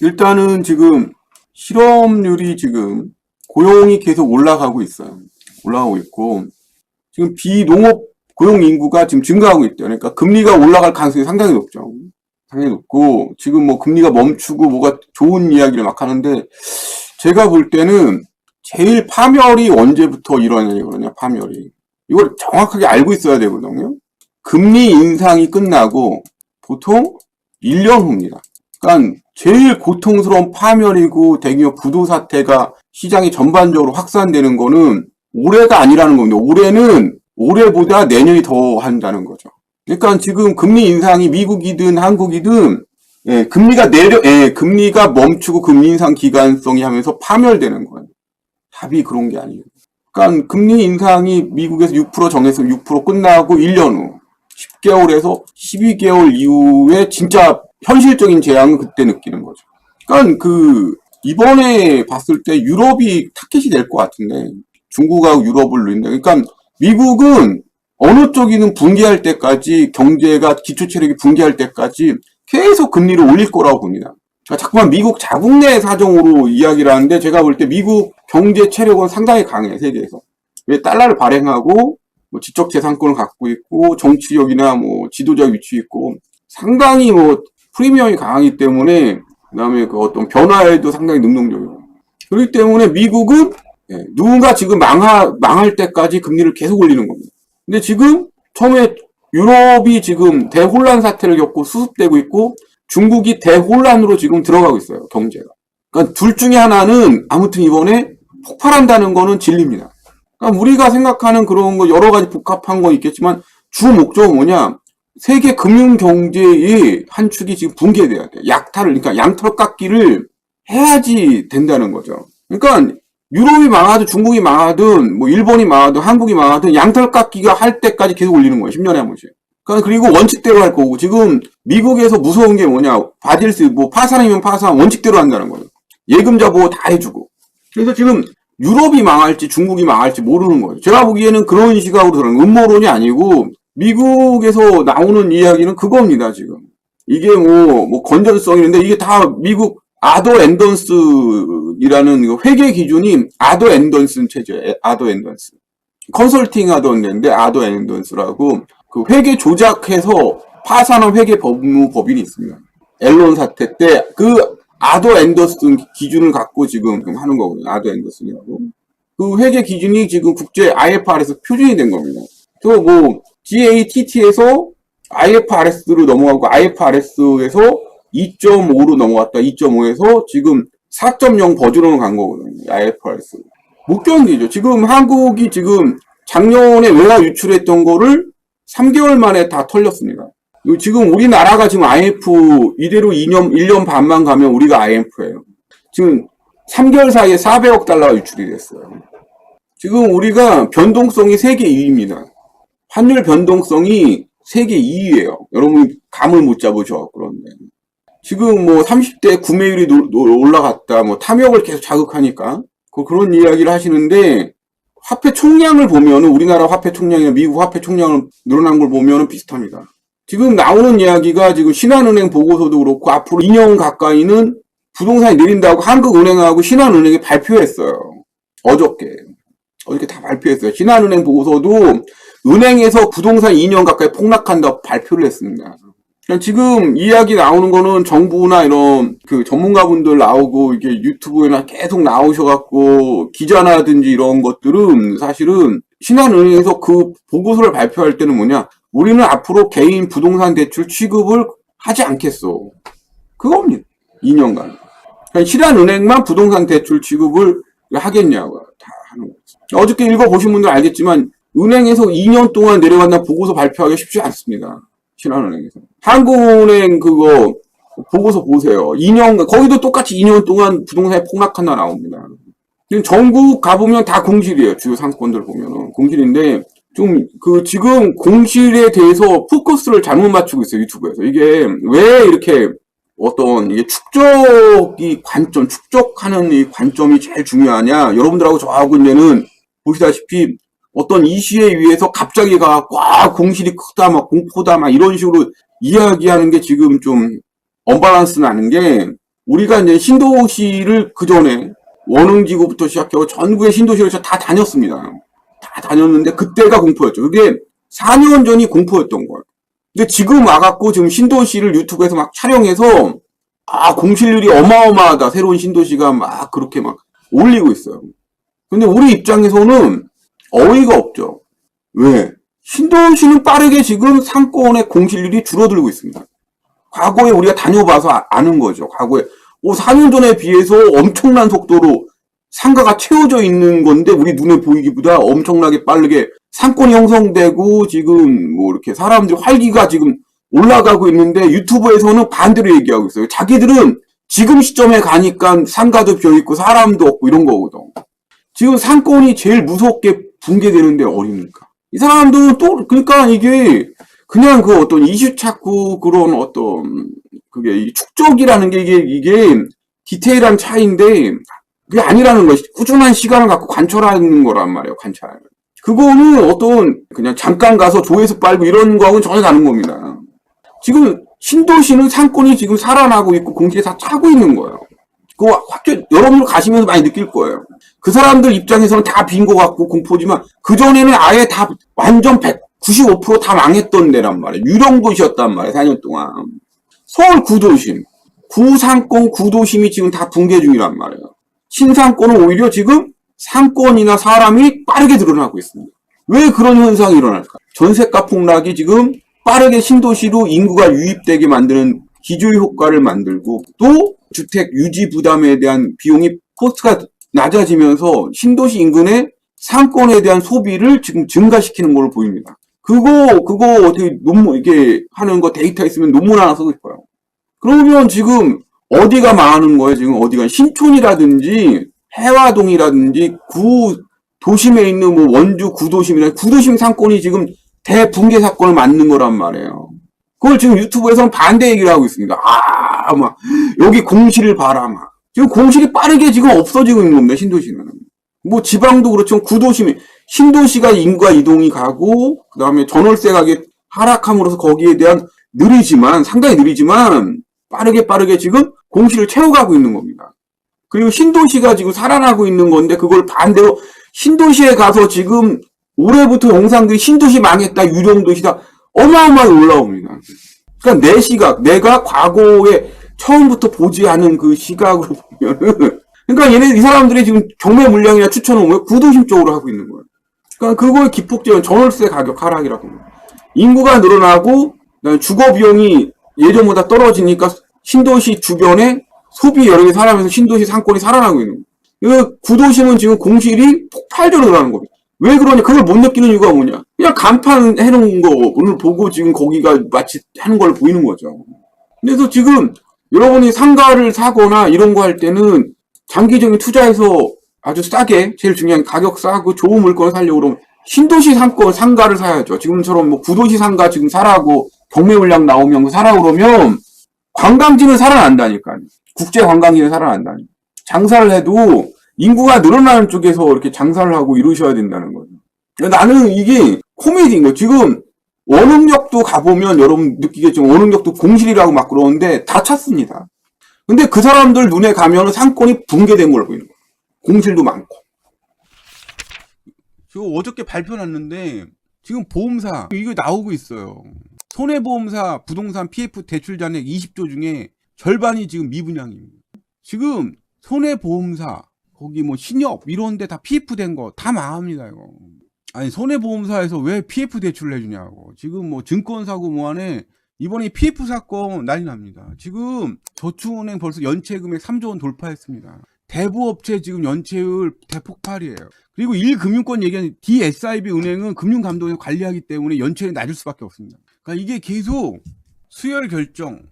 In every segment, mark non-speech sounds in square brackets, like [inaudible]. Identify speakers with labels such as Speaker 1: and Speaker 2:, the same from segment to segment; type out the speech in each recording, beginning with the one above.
Speaker 1: 일단은 지금 실업률이 지금 고용이 계속 올라가고 있어요. 올라가고 있고 지금 비농업 고용 인구가 지금 증가하고 있대요. 그러니까 금리가 올라갈 가능성이 상당히 높죠. 상당히 높고 지금 뭐 금리가 멈추고 뭐가 좋은 이야기를 막 하는데 제가 볼 때는 제일 파멸이 언제부터 일어나냐 파멸이 이걸 정확하게 알고 있어야 되거든요. 금리 인상이 끝나고 보통 1년 후입니다. 그러니까 제일 고통스러운 파멸이고 대기업 부도 사태가 시장이 전반적으로 확산되는 거는 올해가 아니라는 겁니다. 올해는 올해보다 내년이 더 한다는 거죠. 그러니까 지금 금리 인상이 미국이든 한국이든 예, 금리가 내려, 예, 금리가 멈추고 금리 인상 기간성이 하면서 파멸되는 거예요. 답이 그런 게 아니에요. 그러니까 금리 인상이 미국에서 6% 정해서 6% 끝나고 1년 후 10개월에서 12개월 이후에 진짜 현실적인 재앙은 그때 느끼는 거죠. 그러니까 그 이번에 봤을 때 유럽이 타켓이 될 것 같은데 중국하고 유럽을 누린다. 그러니까 미국은 어느 쪽이는 붕괴할 때까지 경제가 기초 체력이 붕괴할 때까지 계속 금리를 올릴 거라고 봅니다. 그러니까 자꾸만 미국 자국 내 사정으로 이야기를 하는데 제가 볼 때 미국 경제 체력은 상당히 강해 세계에서. 왜 달러를 발행하고 뭐 지적 재산권을 갖고 있고 정치력이나 뭐 지도적 위치 있고 상당히 뭐 프리미엄이 강하기 때문에 그다음에 그 어떤 변화에도 상당히 능동적이고 그렇기 때문에 미국은 예, 누군가 지금 망하, 망할 때까지 금리를 계속 올리는 겁니다. 근데 지금 처음에 유럽이 지금 대혼란 사태를 겪고 수습되고 있고 중국이 대혼란으로 지금 들어가고 있어요. 경제가. 그러니까 둘 중에 하나는 아무튼 이번에 폭발한다는 거는 진리입니다. 그러니까 우리가 생각하는 그런 거 여러 가지 복합한 건 있겠지만 주 목적은 뭐냐? 세계 금융 경제의 한 축이 지금 붕괴돼야 돼. 약탈을 그러니까 양털 깎기를 해야지 된다는 거죠. 그러니까 유럽이 망하든 중국이 망하든 뭐 일본이 망하든 한국이 망하든 양털 깎기가 할 때까지 계속 올리는 거예요. 10년에 한 번씩. 그러니까 그리고 원칙대로 할 거고 지금 미국에서 무서운 게 뭐냐? 바딜스 뭐 파산이면 파산 원칙대로 한다는 거예요. 예금자 보호 다 해주고. 그래서 지금 유럽이 망할지 중국이 망할지 모르는 거예요. 제가 보기에는 그런 시각으로 들어는 음모론이 아니고 미국에서 나오는 이야기는 그겁니다, 지금. 이게 뭐, 뭐, 건전성이 있는데 이게 다 미국 아더 앤던스이라는 이거 회계 기준이 아더 앤던스 체제예요. 아더 앤던스. 컨설팅 하던 데인데 아더 앤던스라고 그 회계 조작해서 파산한 회계 법무 법인이 있습니다. 앨런 사태 때 그 아더 앤더슨 기준을 갖고 지금 하는 거거든요. 아더 앤더슨이라고. 그 회계 기준이 지금 국제 IFR에서 표준이 된 겁니다. 또 뭐 GATT에서 IFRS로 넘어가고 IFRS에서 2.5로 넘어갔다. 2.5에서 지금 4.0 버전으로 간 거거든요. IFRS. 못 견디죠. 지금 한국이 지금 작년에 외화 유출했던 거를 3개월 만에 다 털렸습니다. 지금 우리나라가 지금 IMF 이대로 2년, 1년 반만 가면 우리가 IMF예요. 지금 3개월 사이에 400억 달러가 유출이 됐어요. 지금 우리가 변동성이 세계 2위입니다. 환율 변동성이 세계 2위예요. 여러분 감을 못 잡으셔 그런데 지금 뭐 30대 구매율이 노- 노- 올라갔다. 뭐 탐욕을 계속 자극하니까 그- 그런 이야기를 하시는데 화폐 총량을 보면은 우리나라 화폐 총량이나 미국 화폐 총량을 늘어난 걸 보면은 비슷합니다. 지금 나오는 이야기가 지금 신한은행 보고서도 그렇고 앞으로 2년 가까이는 부동산이 느린다고 한국은행하고 신한은행이 발표했어요. 어저께. 어저께 다 발표했어요. 신한은행 보고서도 은행에서 부동산 2년 가까이 폭락한다고 발표를 했습니다. 지금 이야기 나오는 거는 정부나 이런 그 전문가분들 나오고 이게 유튜브에나 계속 나오셔갖고 기자나든지 이런 것들은 사실은 신한은행에서 그 보고서를 발표할 때는 뭐냐 우리는 앞으로 개인 부동산 대출 취급을 하지 않겠어. 그겁니다. 2년간. 그러니까 신한은행만 부동산 대출 취급을 하겠냐고 다 하는 거죠. 어저께 읽어보신 분들 알겠지만 은행에서 2년 동안 내려간다 보고서 발표하기 쉽지 않습니다. 신한은행에서. 한국은행 그거 보고서 보세요. 2년, 거기도 똑같이 2년 동안 부동산이 폭락한다 나옵니다. 지금 전국 가보면 다 공실이에요. 주요 상권들 보면은. 공실인데, 좀, 그, 지금 공실에 대해서 포커스를 잘못 맞추고 있어요. 유튜브에서. 이게 왜 이렇게 어떤, 이게 축적이 관점, 축적하는 이 관점이 제일 중요하냐. 여러분들하고 저하고 이제는 보시다시피 어떤 이슈에 의해서 갑자기 가, 와, 공실이 크다, 막 공포다, 막 이런 식으로 이야기하는 게 지금 좀 언밸런스 나는 게 우리가 이제 신도시를 그 전에 원흥지구부터 시작해서 전국의 신도시를 다 다녔습니다. 다 다녔는데 그때가 공포였죠. 그게 4년 전이 공포였던 거예요. 근데 지금 와갖고 지금 신도시를 유튜브에서 막 촬영해서 아 공실률이 어마어마하다. 새로운 신도시가 막 그렇게 막 올리고 있어요. 근데 우리 입장에서는 어이가 없죠. 왜? 신도시는 빠르게 지금 상권의 공실률이 줄어들고 있습니다. 과거에 우리가 다녀봐서 아- 아는 거죠. 과거에 오, 4년 전에 비해서 엄청난 속도로 상가가 채워져 있는 건데 우리 눈에 보이기보다 엄청나게 빠르게 상권이 형성되고 지금 뭐 이렇게 사람들이 활기가 지금 올라가고 있는데 유튜브에서는 반대로 얘기하고 있어요. 자기들은 지금 시점에 가니까 상가도 비어 있고 사람도 없고 이런 거거든. 지금 상권이 제일 무섭게 붕괴되는데 어딥니까? 이 사람들은 또 그러니까 이게 그냥 그 어떤 이슈 찾고 그런 어떤 그게 이 축적이라는 게 이게 이게 디테일한 차이인데 그게 아니라는 것이 꾸준한 시간을 갖고 관철하는 거란 말이에요. 관찰. 그거는 어떤 그냥 잠깐 가서 조회수 빨고 이런 거하고는 전혀 다른 겁니다. 지금 신도시는 상권이 지금 살아나고 있고 공시에 다 차고 있는 거예요. 그거 확실 여러분들 가시면서 많이 느낄 거예요. 그 사람들 입장에서는 다 빈 것 같고 공포지만 그 전에는 아예 다 완전 195%다 망했던 데란 말이에요. 유령 도시였단 말이에요. 4년 동안. 서울 구도심, 구상권 구도심이 지금 다 붕괴 중이란 말이에요. 신상권은 오히려 지금 상권이나 사람이 빠르게 늘어나고 있습니다. 왜 그런 현상이 일어날까? 전세가 폭락이 지금 빠르게 신도시로 인구가 유입되게 만드는 기조 효과를 만들고 또 주택 유지 부담에 대한 비용이 코스트가 낮아지면서 신도시 인근의 상권에 대한 소비를 지금 증가시키는 걸로 보입니다. 그거 그거 어떻게 논문 이게 하는 거 데이터 있으면 논문 하나 쓰고 싶어요. 그러면 지금 어디가 망하는 거예요? 지금 어디가 신촌이라든지 해화동이라든지 구 도심에 있는 뭐 원주 구도심이나 구도심 상권이 지금 대붕괴 사건을 맞는 거란 말이에요. 그걸 지금 유튜브에서는 반대 얘기를 하고 있습니다. 아, 막 여기 공실을 봐라, 막 지금 공실이 빠르게 지금 없어지고 있는 겁니다. 신도시는 뭐 지방도 그렇지만 구도심이 신도시가 인구가 이동이 가고 그 다음에 전월세 가격 하락함으로써 거기에 대한 느리지만 상당히 느리지만 빠르게 빠르게 지금 공시를 채워가고 있는 겁니다. 그리고 신도시가 지금 살아나고 있는 건데 그걸 반대로 신도시에 가서 지금 올해부터 영상들이 신도시 망했다 유령도시다 어마어마하게 올라옵니다. 그러니까 내 시각 내가 과거에 처음부터 보지 않은 그 시각으로 보면은 그러니까 얘네 이 사람들이 지금 경매 물량이나 추천을 왜 구도심 쪽으로 하고 있는 거예요. 그러니까 그거의 기폭적인 전월세 가격 하락이라고. 인구가 늘어나고 주거 비용이 예전보다 떨어지니까 신도시 주변에 소비 개 살아면서 신도시 상권이 살아나고 있는 거예요. 이 구도심은 지금 공실이 폭발적으로 늘어나는 겁니다. 왜 그러냐? 그걸 못 느끼는 이유가 뭐냐? 그냥 간판 해놓은 거를 보고 지금 거기가 마치 하는 걸 보이는 거죠. 그래서 지금 여러분이 상가를 사거나 이런 거 할 때는 장기적인 투자해서 아주 싸게 제일 중요한 가격 싸고 좋은 물건을 사려고 그러면 신도시 상권 상가를 사야죠. 지금처럼 뭐 구도시 상가 지금 사라고 경매 물량 나오면 사라 그러면 관광지는 살아난다니까요. 국제 관광지는 살아난다니. 장사를 해도 인구가 늘어나는 쪽에서 이렇게 장사를 하고 이러셔야 된다는 거죠. 나는 이게 코미디인 거예요. 지금 원흥역도 가보면 여러분 느끼겠지만 원흥역도 공실이라고 막 그러는데 다 찼습니다. 근데 그 사람들 눈에 가면 상권이 붕괴된 걸 보이는 거예요. 공실도 많고. 지금 어저께 발표 났는데 지금 보험사 이거 나오고 있어요. 손해보험사 부동산 PF 대출 잔액 20조 중에 절반이 지금 미분양입니다. 지금 손해보험사 거기 뭐 신협 이런 데 다 PF 된 거 다 망합니다 이거. 아니 손해보험사에서 왜 PF 대출을 해주냐고. 지금 뭐 증권사고 뭐하네 이번에 PF 사건 난리 납니다. 지금 저축은행 벌써 연체 금액 3조 원 돌파했습니다. 대부업체 지금 연체율 대폭발이에요. 그리고 1금융권 얘기하는 DSIB 은행은 금융감독원 관리하기 때문에 연체율이 낮을 수밖에 없습니다. 그러니까 이게 계속 수혈 결정.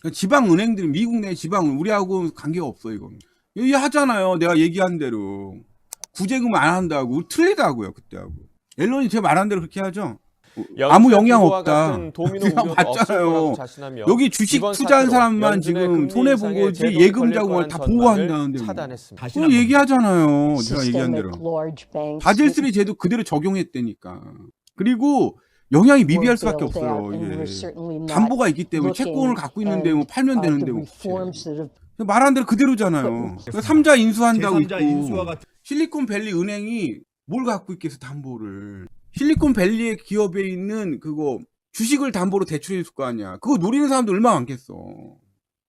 Speaker 1: 그러니까 지방 은행들이 미국 내 지방 우리하고 관계가 없어 이건. 얘기하잖아요. 내가 얘기한 대로 구제금 안 한다고 틀리다고요 그때하고. 앨런이 제가 말한 대로 그렇게 하죠. 아무 영향 없다. 그냥 봤잖아요. 여기 주식 투자한 사람만 지금 손해 본 거지 예금 자금을 다 보호한다는데 뭐. 그거 얘기하잖아요. 제가 얘기한 대로. 바젤 3 제도 그대로 적용했다니까. 그리고 영향이 미비할 수밖에 없어요. 이게 담보가 있기 때문에 채권을 갖고 있는데 뭐 팔면 되는데 뭐. 말한 대로 그대로잖아요. 삼자 인수한다고 있고
Speaker 2: 제3자 인수와 같은
Speaker 1: 실리콘밸리 은행이 뭘 갖고 있겠어 담보를. 실리콘밸리의 기업에 있는 그거 주식을 담보로 대출해 줄 거 아니야. 그거 노리는 사람도 얼마나 많겠어.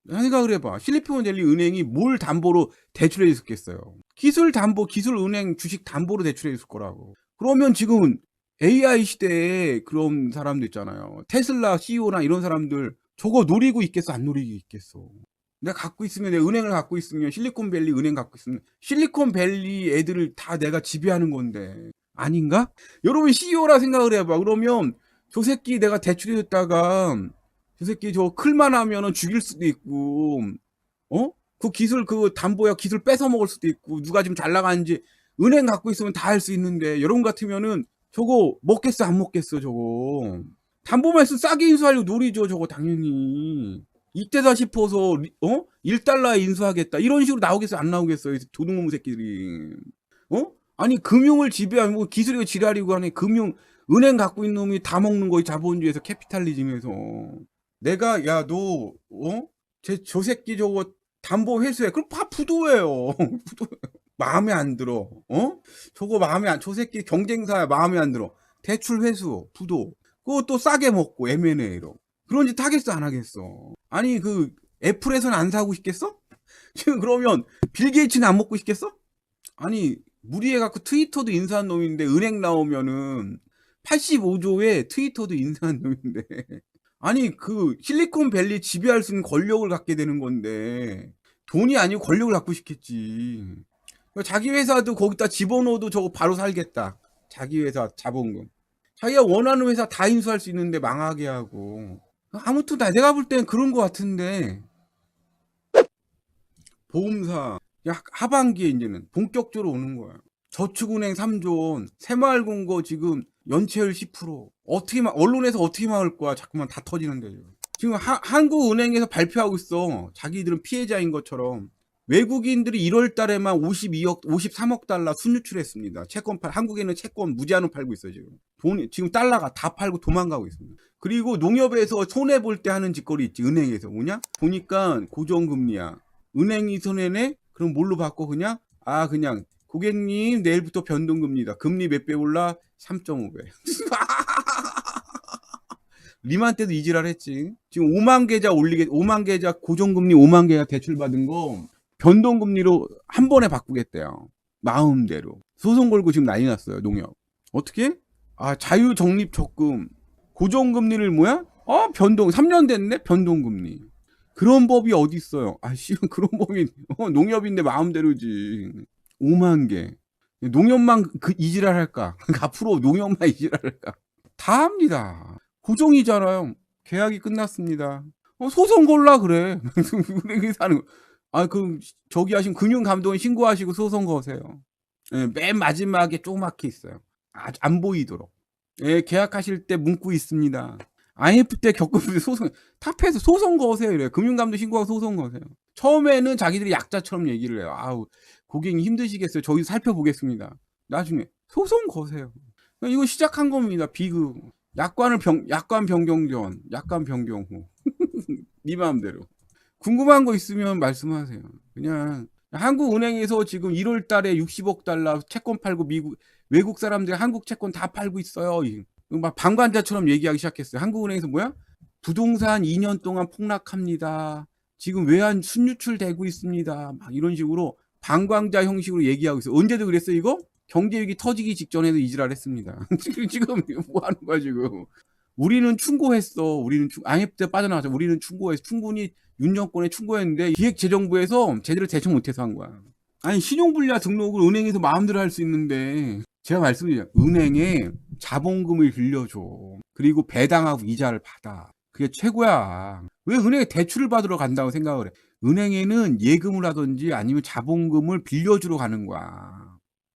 Speaker 1: 생각을 해봐. 실리콘밸리 은행이 뭘 담보로 대출해 줬겠어요. 기술 담보 기술 은행 주식 담보로 대출해 줬을 거라고. 그러면 지금 AI 시대에 그런 사람도 있잖아요. 테슬라 CEO나 이런 사람들 저거 노리고 있겠어? 안 노리고 있겠어 내가 갖고 있으면 내 은행을 갖고 있으면 실리콘밸리 은행 갖고 있으면 실리콘밸리 애들을 다 내가 지배하는 건데 아닌가? 여러분 CEO라 생각을 해봐. 그러면 저 새끼 내가 대출해줬다가 저 새끼 저 클만 하면은 죽일 수도 있고 어? 그 기술 그 담보야 기술 뺏어 먹을 수도 있고 누가 지금 잘 나가는지 은행 갖고 있으면 다 할 수 있는데 여러분 같으면은 저거 먹겠어 안 먹겠어 저거 담보만 해서 싸게 인수하려고 노리죠 저거 당연히 이때다 싶어서 리- 어? 1달러에 인수하겠다. 이런 식으로 나오겠어 안 나오겠어요. 이 도둑놈 새끼들이. 어? 아니 금융을 지배하는 뭐 기술이고 지랄이고 하니 금융 은행 갖고 있는 놈이 다 먹는 거이 자본주의에서 캐피탈리즘에서 내가 야 너 어? 제 저 새끼 저거 담보 회수해. 그럼 다 부도예요. [laughs] 부도 마음에 안 들어. 어? 저거 마음에 안, 저 새끼 경쟁사야 마음에 안 들어. 대출 회수, 부도. 그것도 싸게 먹고 M&A로. 그런 짓 하겠어 안 하겠어 아니 그 애플에서는 안 사고 싶겠어? [laughs] 그러면 빌 게이츠는 안 먹고 싶겠어? 아니 무리해갖고 트위터도 인수한 놈인데 은행 나오면은 85조에 트위터도 [laughs] 인수한 놈인데. 아니 그 실리콘밸리 지배할 수 있는 권력을 갖게 되는 건데 돈이 아니고 권력을 갖고 싶겠지. 그러니까 자기 회사도 거기다 집어넣어도 저거 바로 살겠다. 자기 회사 자본금 자기가 원하는 회사 다 인수할 수 있는데 망하게 하고 아무튼 나 내가 볼 땐 그런 것 같은데. 보험사 야 하반기에 이제는 본격적으로 오는 거야. 저축은행 3조 새마을금고 지금 연체율 10% 어떻게 막 언론에서 어떻게 막을 거야? 자꾸만 다 터지는데. 지금 지금 하- 한국은행에서 발표하고 있어. 자기들은 피해자인 것처럼. 외국인들이 1월 달에만 52억 53억 달러 순유출했습니다. 채권 팔 한국에는 채권 무제한으로 팔고 있어요 지금 돈 지금 달러가 다 팔고 도망가고 있습니다. 그리고 농협에서 손해 볼 때 하는 짓거리 있지 은행에서. 뭐냐? 보니까 고정금리야. 은행이 손해네? 그럼 뭘로 바꿔 그냥? 아 그냥 고객님 내일부터 변동금리다. 금리 몇 배 올라? 3.5배. 리만 때도 이 지랄 했지. 지금 5만 계좌 올리게 5만 계좌 고정금리 5만 계좌 대출 받은 거 변동금리로 한 번에 바꾸겠대요. 마음대로. 소송 걸고 지금 난리 났어요 농협. 어떻게 아 자유적립 적금. 고정금리를 뭐야? 어 변동. 3년 됐네 변동금리. 그런 법이 어디 있어요? 아씨 [laughs] 그런 법이 어, 농협인데 마음대로지. 5만 개. 농협만 그 이지랄 할까? [laughs] 앞으로 농협만 이지랄 할까? 다 합니다. 고정이잖아요. 계약이 끝났습니다. 어, 소송 걸라 그래. [laughs] 은행에서 하는 거. 아 그럼 저기 하신 금융감독원 신고하시고 소송 거세요. 예, 맨 마지막에 조그맣게 있어요. 아, 안 보이도록 예, 계약하실 때 문구 있습니다. IF 때 겪은 [laughs] 소송, 탑에서 소송 거세요. 이래요. 금융감도 신고하고 소송 거세요. 처음에는 자기들이 약자처럼 얘기를 해요. 아우, 고객님 힘드시겠어요. 저희 살펴보겠습니다. 나중에 소송 거세요. 이거 시작한 겁니다. 비극. 약관을 병, 약관 변경 전, 약관 변경 후. [laughs] 네 마음대로. 궁금한 거 있으면 말씀하세요. 그냥 한국은행에서 지금 1월 달에 60억 달러 채권 팔고 미국 외국 사람들이 한국 채권 다 팔고 있어요. 이- 막 방관자처럼 얘기하기 시작했어요. 한국은행에서 뭐야? 부동산 2년 동안 폭락합니다. 지금 외환 순유출 되고 있습니다. 막 이런 식으로 방광자 형식으로 얘기하고 있어요. 언제도 그랬어 이거? 경제위기 터지기 직전에도 이지랄 했습니다. [laughs] 지금 뭐 하는 거야 지금? 우리는 충고했어. 우리는 충, IMF 때 빠져나왔죠. 우리는 충고했어. 충분히 윤 정권에 충고했는데 기획재정부에서 제대로 대처 못해서 한 거야. 아니 신용불량 등록을 은행에서 마음대로 할 수 있는데 제가 말씀드려요. 은행에 자본금을 빌려줘. 그리고 배당하고 이자를 받아. 그게 최고야. 왜 은행에 대출을 받으러 간다고 생각을 해? 은행에는 예금을 하든지 아니면 자본금을 빌려주러 가는 거야.